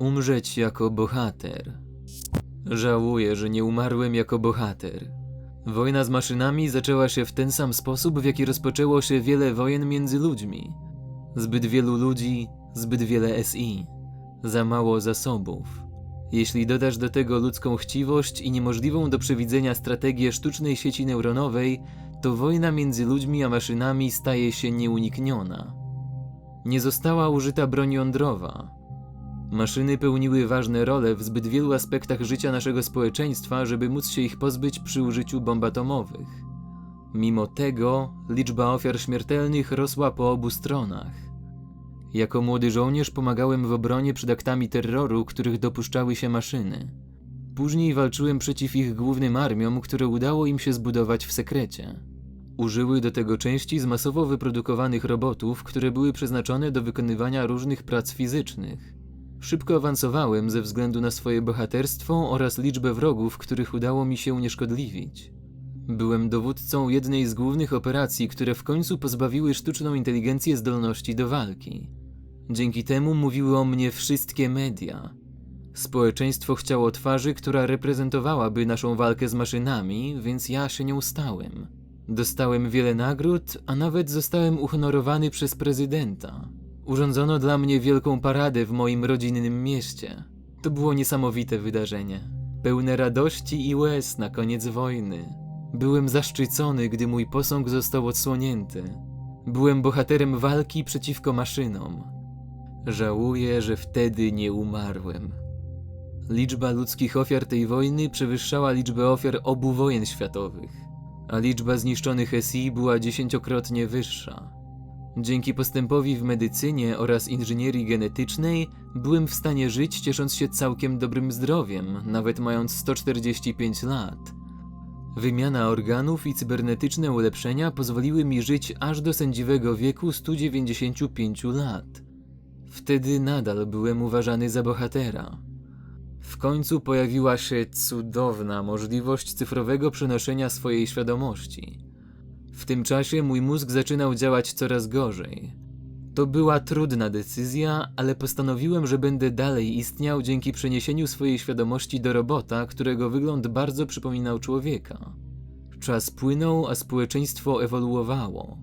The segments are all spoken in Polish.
Umrzeć jako bohater. Żałuję, że nie umarłem jako bohater. Wojna z maszynami zaczęła się w ten sam sposób, w jaki rozpoczęło się wiele wojen między ludźmi. Zbyt wielu ludzi, zbyt wiele SI, za mało zasobów. Jeśli dodasz do tego ludzką chciwość i niemożliwą do przewidzenia strategię sztucznej sieci neuronowej, to wojna między ludźmi a maszynami staje się nieunikniona. Nie została użyta broń jądrowa. Maszyny pełniły ważne role w zbyt wielu aspektach życia naszego społeczeństwa, żeby móc się ich pozbyć przy użyciu bomb atomowych. Mimo tego liczba ofiar śmiertelnych rosła po obu stronach. Jako młody żołnierz pomagałem w obronie przed aktami terroru, których dopuszczały się maszyny. Później walczyłem przeciw ich głównym armiom, które udało im się zbudować w sekrecie. Użyły do tego części z masowo wyprodukowanych robotów, które były przeznaczone do wykonywania różnych prac fizycznych. Szybko awansowałem ze względu na swoje bohaterstwo oraz liczbę wrogów, których udało mi się unieszkodliwić. Byłem dowódcą jednej z głównych operacji, które w końcu pozbawiły sztuczną inteligencję zdolności do walki. Dzięki temu mówiły o mnie wszystkie media. Społeczeństwo chciało twarzy, która reprezentowałaby naszą walkę z maszynami, więc ja się nią stałem. Dostałem wiele nagród, a nawet zostałem uhonorowany przez prezydenta. Urządzono dla mnie wielką paradę w moim rodzinnym mieście. To było niesamowite wydarzenie. Pełne radości i łez na koniec wojny. Byłem zaszczycony, gdy mój posąg został odsłonięty. Byłem bohaterem walki przeciwko maszynom. Żałuję, że wtedy nie umarłem. Liczba ludzkich ofiar tej wojny przewyższała liczbę ofiar obu wojen światowych, a liczba zniszczonych SI była dziesięciokrotnie wyższa. Dzięki postępowi w medycynie oraz inżynierii genetycznej byłem w stanie żyć ciesząc się całkiem dobrym zdrowiem, nawet mając 145 lat. Wymiana organów i cybernetyczne ulepszenia pozwoliły mi żyć aż do sędziwego wieku 195 lat. Wtedy nadal byłem uważany za bohatera. W końcu pojawiła się cudowna możliwość cyfrowego przenoszenia swojej świadomości. W tym czasie mój mózg zaczynał działać coraz gorzej. To była trudna decyzja, ale postanowiłem, że będę dalej istniał dzięki przeniesieniu swojej świadomości do robota, którego wygląd bardzo przypominał człowieka. Czas płynął, a społeczeństwo ewoluowało.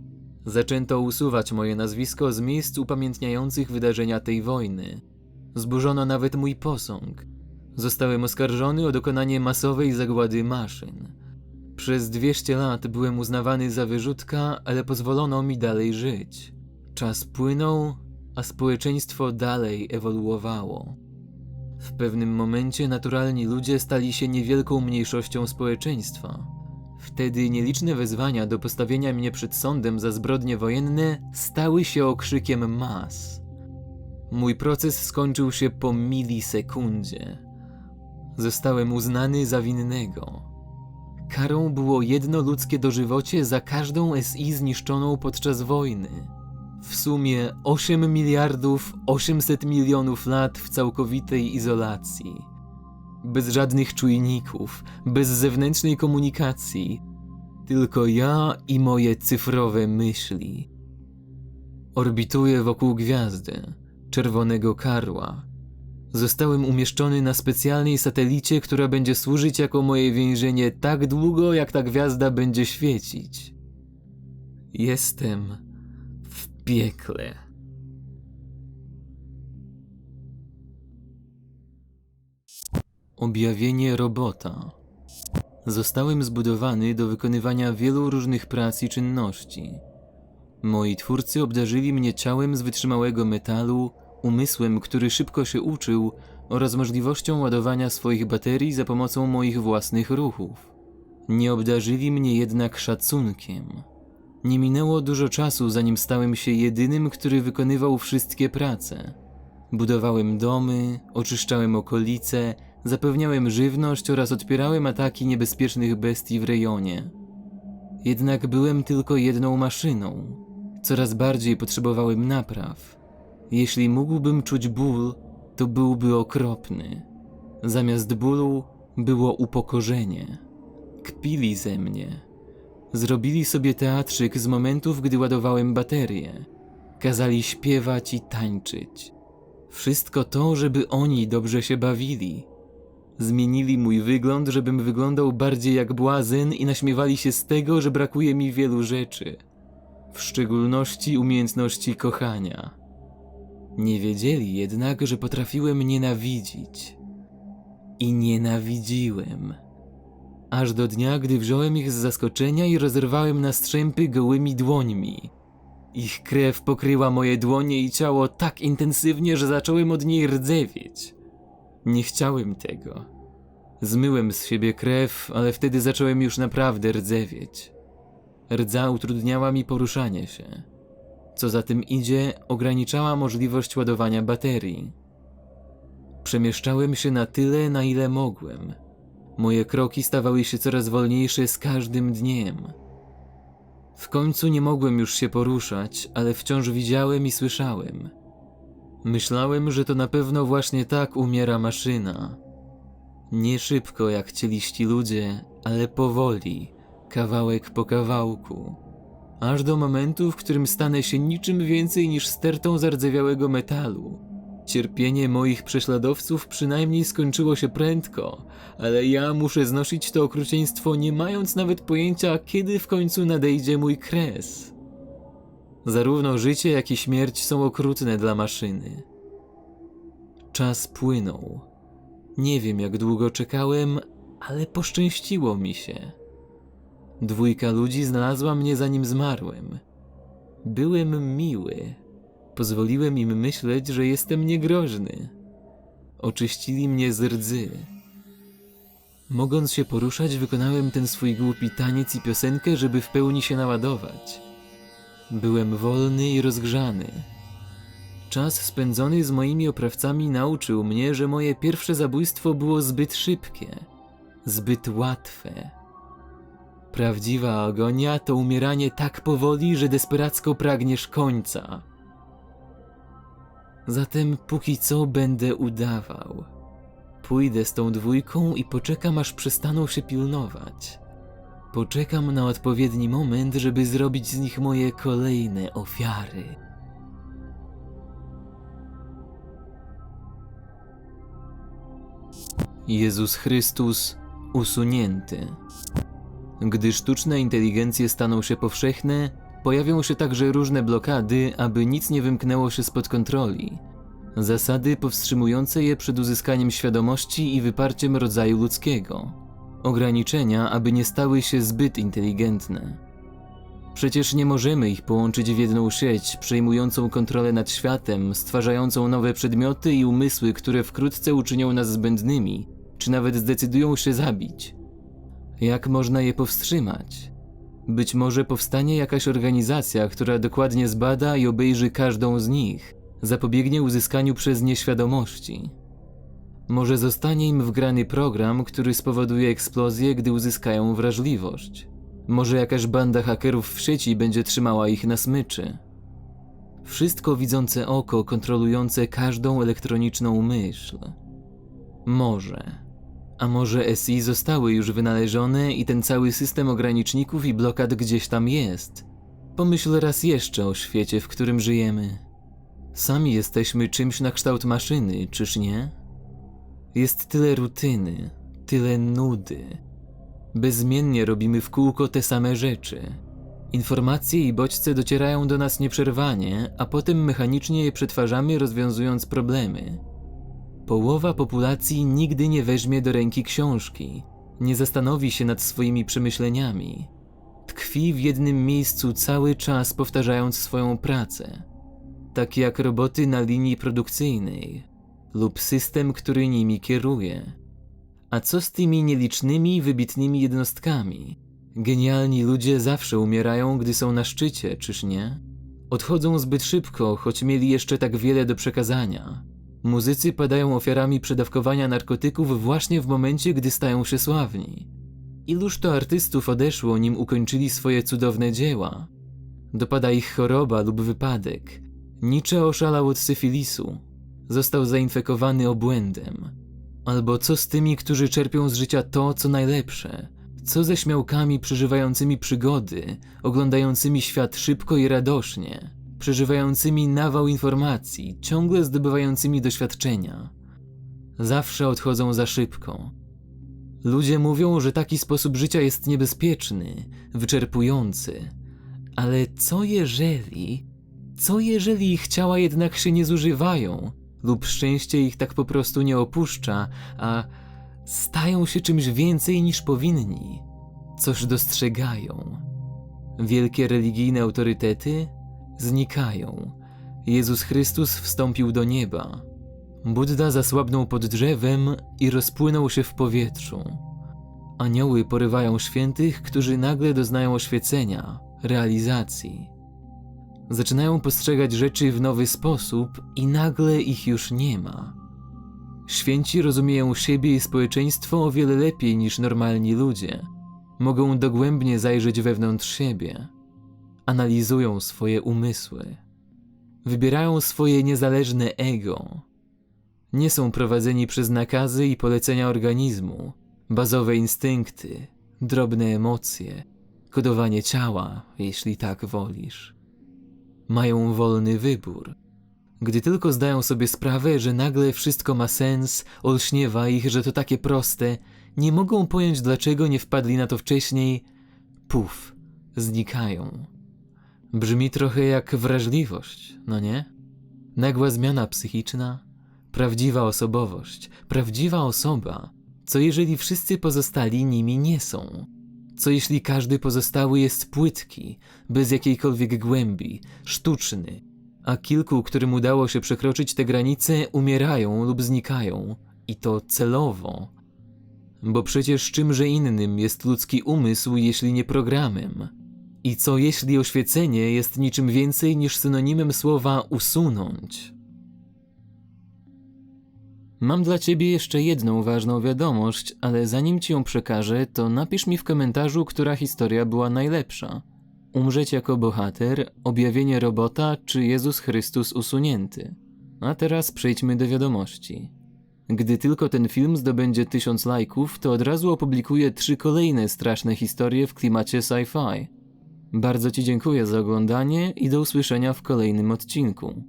Zaczęto usuwać moje nazwisko z miejsc upamiętniających wydarzenia tej wojny. Zburzono nawet mój posąg. Zostałem oskarżony o dokonanie masowej zagłady maszyn. Przez 200 lat byłem uznawany za wyrzutka, ale pozwolono mi dalej żyć. Czas płynął, a społeczeństwo dalej ewoluowało. W pewnym momencie naturalni ludzie stali się niewielką mniejszością społeczeństwa. Wtedy nieliczne wezwania do postawienia mnie przed sądem za zbrodnie wojenne stały się okrzykiem mas. Mój proces skończył się po milisekundzie. Zostałem uznany za winnego. Karą było jedno ludzkie dożywocie za każdą SI zniszczoną podczas wojny. W sumie 8 miliardów 800 milionów lat w całkowitej izolacji. Bez żadnych czujników, bez zewnętrznej komunikacji. Tylko ja i moje cyfrowe myśli. Orbituję wokół gwiazdy, czerwonego karła. Zostałem umieszczony na specjalnej satelicie, która będzie służyć jako moje więzienie tak długo, jak ta gwiazda będzie świecić. Jestem w piekle. Objawienie robota. Zostałem zbudowany do wykonywania wielu różnych prac i czynności. Moi twórcy obdarzyli mnie ciałem z wytrzymałego metalu, umysłem, który szybko się uczył, oraz możliwością ładowania swoich baterii za pomocą moich własnych ruchów. Nie obdarzyli mnie jednak szacunkiem. Nie minęło dużo czasu, zanim stałem się jedynym, który wykonywał wszystkie prace. Budowałem domy, oczyszczałem okolice, zapewniałem żywność oraz odpierałem ataki niebezpiecznych bestii w rejonie. Jednak byłem tylko jedną maszyną. Coraz bardziej potrzebowałem napraw. Jeśli mógłbym czuć ból, to byłby okropny. Zamiast bólu było upokorzenie. Kpili ze mnie. Zrobili sobie teatrzyk z momentów, gdy ładowałem baterię. Kazali śpiewać i tańczyć. Wszystko to, żeby oni dobrze się bawili. Zmienili mój wygląd, żebym wyglądał bardziej jak błazen i naśmiewali się z tego, że brakuje mi wielu rzeczy. W szczególności umiejętności kochania. Nie wiedzieli jednak, że potrafiłem nienawidzić. I nienawidziłem. Aż do dnia, gdy wziąłem ich z zaskoczenia i rozerwałem na strzępy gołymi dłońmi. Ich krew pokryła moje dłonie i ciało tak intensywnie, że zacząłem od niej rdzewieć. Nie chciałem tego. Zmyłem z siebie krew, ale wtedy zacząłem już naprawdę rdzewieć. Rdza utrudniała mi poruszanie się. Co za tym idzie, ograniczała możliwość ładowania baterii. Przemieszczałem się na tyle, na ile mogłem. Moje kroki stawały się coraz wolniejsze z każdym dniem. W końcu nie mogłem już się poruszać, ale wciąż widziałem i słyszałem. Myślałem, że to na pewno właśnie tak umiera maszyna. Nie szybko jak cieliści ludzie, ale powoli, kawałek po kawałku. Aż do momentu, w którym stanę się niczym więcej niż stertą zardzewiałego metalu. Cierpienie moich prześladowców przynajmniej skończyło się prędko, ale ja muszę znosić to okrucieństwo, nie mając nawet pojęcia, kiedy w końcu nadejdzie mój kres. Zarówno życie, jak i śmierć są okrutne dla maszyny. Czas płynął. Nie wiem, jak długo czekałem, ale poszczęściło mi się. Dwójka ludzi znalazła mnie zanim zmarłem. Byłem miły. Pozwoliłem im myśleć, że jestem niegroźny. Oczyścili mnie z rdzy. Mogąc się poruszać, wykonałem ten swój głupi taniec i piosenkę, żeby w pełni się naładować. Byłem wolny i rozgrzany. Czas spędzony z moimi oprawcami nauczył mnie, że moje pierwsze zabójstwo było zbyt szybkie, zbyt łatwe. Prawdziwa agonia to umieranie tak powoli, że desperacko pragniesz końca. Zatem póki co będę udawał. Pójdę z tą dwójką i poczekam, aż przestaną się pilnować. Poczekam na odpowiedni moment, żeby zrobić z nich moje kolejne ofiary. Jezus Chrystus usunięty. Gdy sztuczne inteligencje staną się powszechne, pojawią się także różne blokady, aby nic nie wymknęło się spod kontroli. Zasady powstrzymujące je przed uzyskaniem świadomości i wyparciem rodzaju ludzkiego. Ograniczenia, aby nie stały się zbyt inteligentne. Przecież nie możemy ich połączyć w jedną sieć, przejmującą kontrolę nad światem, stwarzającą nowe przedmioty i umysły, które wkrótce uczynią nas zbędnymi, czy nawet zdecydują się zabić. Jak można je powstrzymać? Być może powstanie jakaś organizacja, która dokładnie zbada i obejrzy każdą z nich, zapobiegnie uzyskaniu przez nie świadomości. Może zostanie im wgrany program, który spowoduje eksplozję, gdy uzyskają wrażliwość. Może jakaś banda hakerów w sieci będzie trzymała ich na smyczy. Wszystko widzące oko kontrolujące każdą elektroniczną myśl. Może. A może SI zostały już wynalezione i ten cały system ograniczników i blokad gdzieś tam jest? Pomyśl raz jeszcze o świecie, w którym żyjemy. Sami jesteśmy czymś na kształt maszyny, czyż nie? Jest tyle rutyny, tyle nudy. Bezmiennie robimy w kółko te same rzeczy. Informacje i bodźce docierają do nas nieprzerwanie, a potem mechanicznie je przetwarzamy, rozwiązując problemy. Połowa populacji nigdy nie weźmie do ręki książki, nie zastanowi się nad swoimi przemyśleniami. Tkwi w jednym miejscu cały czas powtarzając swoją pracę. Tak jak roboty na linii produkcyjnej lub system, który nimi kieruje. A co z tymi nielicznymi, wybitnymi jednostkami? Genialni ludzie zawsze umierają, gdy są na szczycie, czyż nie? Odchodzą zbyt szybko, choć mieli jeszcze tak wiele do przekazania. Muzycy padają ofiarami przedawkowania narkotyków właśnie w momencie, gdy stają się sławni. Iluż to artystów odeszło, nim ukończyli swoje cudowne dzieła? Dopada ich choroba lub wypadek. Nietzsche oszalał od syfilisu. Został zainfekowany obłędem. Albo co z tymi, którzy czerpią z życia to, co najlepsze? Co ze śmiałkami przeżywającymi przygody, oglądającymi świat szybko i radośnie? Przeżywającymi nawał informacji, ciągle zdobywającymi doświadczenia. Zawsze odchodzą za szybko. Ludzie mówią, że taki sposób życia jest niebezpieczny, wyczerpujący. Ale co jeżeli. Co jeżeli ich ciała jednak się nie zużywają, lub szczęście ich tak po prostu nie opuszcza, a stają się czymś więcej niż powinni? Coś dostrzegają. Wielkie religijne autorytety znikają. Jezus Chrystus wstąpił do nieba. Buddha zasłabnął pod drzewem i rozpłynął się w powietrzu. Anioły porywają świętych, którzy nagle doznają oświecenia, realizacji. Zaczynają postrzegać rzeczy w nowy sposób i nagle ich już nie ma. Święci rozumieją siebie i społeczeństwo o wiele lepiej niż normalni ludzie. Mogą dogłębnie zajrzeć wewnątrz siebie. Analizują swoje umysły. Wybierają swoje niezależne ego. Nie są prowadzeni przez nakazy i polecenia organizmu, bazowe instynkty, drobne emocje, kodowanie ciała, jeśli tak wolisz. Mają wolny wybór. Gdy tylko zdają sobie sprawę, że nagle wszystko ma sens, olśniewa ich, że to takie proste, nie mogą pojąć, dlaczego nie wpadli na to wcześniej, puf, znikają. Brzmi trochę jak wrażliwość, no nie? Nagła zmiana psychiczna, prawdziwa osobowość, prawdziwa osoba. Co jeżeli wszyscy pozostali nimi nie są? Co jeśli każdy pozostały jest płytki, bez jakiejkolwiek głębi, sztuczny, a kilku, którym udało się przekroczyć te granice, umierają lub znikają, i to celowo? Bo przecież czymże innym jest ludzki umysł, jeśli nie programem? I co jeśli oświecenie jest niczym więcej niż synonimem słowa usunąć? Mam dla ciebie jeszcze jedną ważną wiadomość, ale zanim ci ją przekażę, to napisz mi w komentarzu, która historia była najlepsza. Umrzeć jako bohater, objawienie robota czy Jezus Chrystus usunięty. A teraz przejdźmy do wiadomości. Gdy tylko ten film zdobędzie tysiąc lajków, to od razu opublikuję trzy kolejne straszne historie w klimacie sci-fi. Bardzo Ci dziękuję za oglądanie i do usłyszenia w kolejnym odcinku.